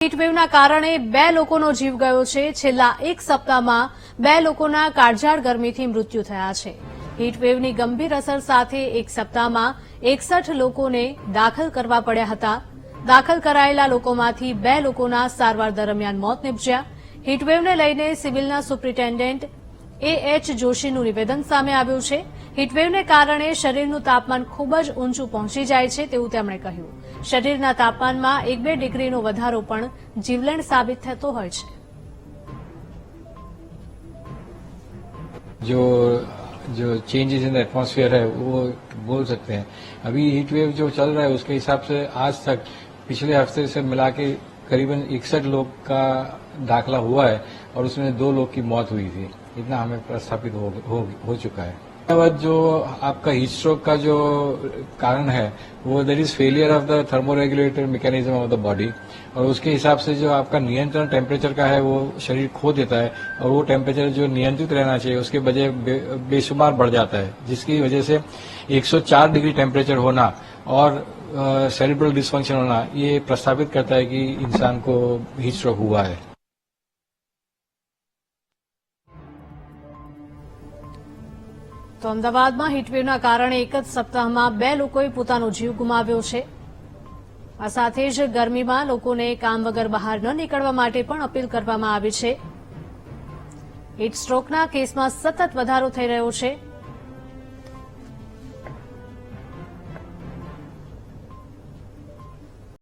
હીટવેવના કારણે બે લોકોનો જીવ ગયો છે. છેલ્લા એક સપ્તાહમાં બે લોકોના કાળઝાળ ગરમીથી મૃત્યુ થયા છે. હીટવેવની ગંભીર અસર સાથે એક સપ્તાહમાં એકસઠ લોકોને દાખલ કરવા પડ્યા હતા. દાખલ કરાયેલા લોકોમાંથી બે લોકોના સારવાર દરમિયાન મોત નીપજ્યા. હીટવેવને લઈને સિવિલના સુપ્રિન્ટેન્ડન્ટ એ એચ જોશીનું નિવેદન સામે આવ્યું છે હીટવેવને કારણે શરીરનું તાપમાન ખૂબ જ ઊંચું પહોંચી જાય છે તેવું તેમણે કહ્યું શરીરના તાપમાનમાં એક બે ડિગ્રીનો વધારો પણ જીવલેણ સાબિત થતો હોય છે जो जो चेंजेस इन एटमॉस्फेयर है वो बोल सकते हैं अभी हीट वेव जो चल रहा है उसके हिसाब से आज तक पिछले हफ्ते से मिला के करीबन इकसठ लोग का दाखला हुआ है और उसमें दो लोग की मौत हुई थी। इतना हमें प्रस्थापित हो, हो, हो चुका है। बाद जो आपका हीट स्ट्रोक का जो कारण है वो that is failure of the thermoregulator mechanism of the body और उसके हिसाब से जो आपका नियंत्रण टेम्परेचर का है वो शरीर खो देता है और वो टेम्परेचर जो नियंत्रित रहना चाहिए उसके वजह बे, बेशुमार बढ़ जाता है जिसकी वजह से 104 डिग्री टेम्परेचर होना और सेरिब्रल डिस्फंक्शन होना ये प्रस्तावित करता है कि इंसान को हीट स्ट्रोक हुआ है તો અમદાવાદમાં હીટવેવના કારણે એક જ સપ્તાહમાં બે લોકોએ પોતાનો જીવ ગુમાવ્યો છે આ સાથે જ ગરમીમાં લોકોને કામ વગર બહાર ન નીકળવા માટે પણ અપીલ કરવામાં આવી છે હીટ સ્ટ્રોકના કેસમાં સતત વધારો થઈ રહ્યો છે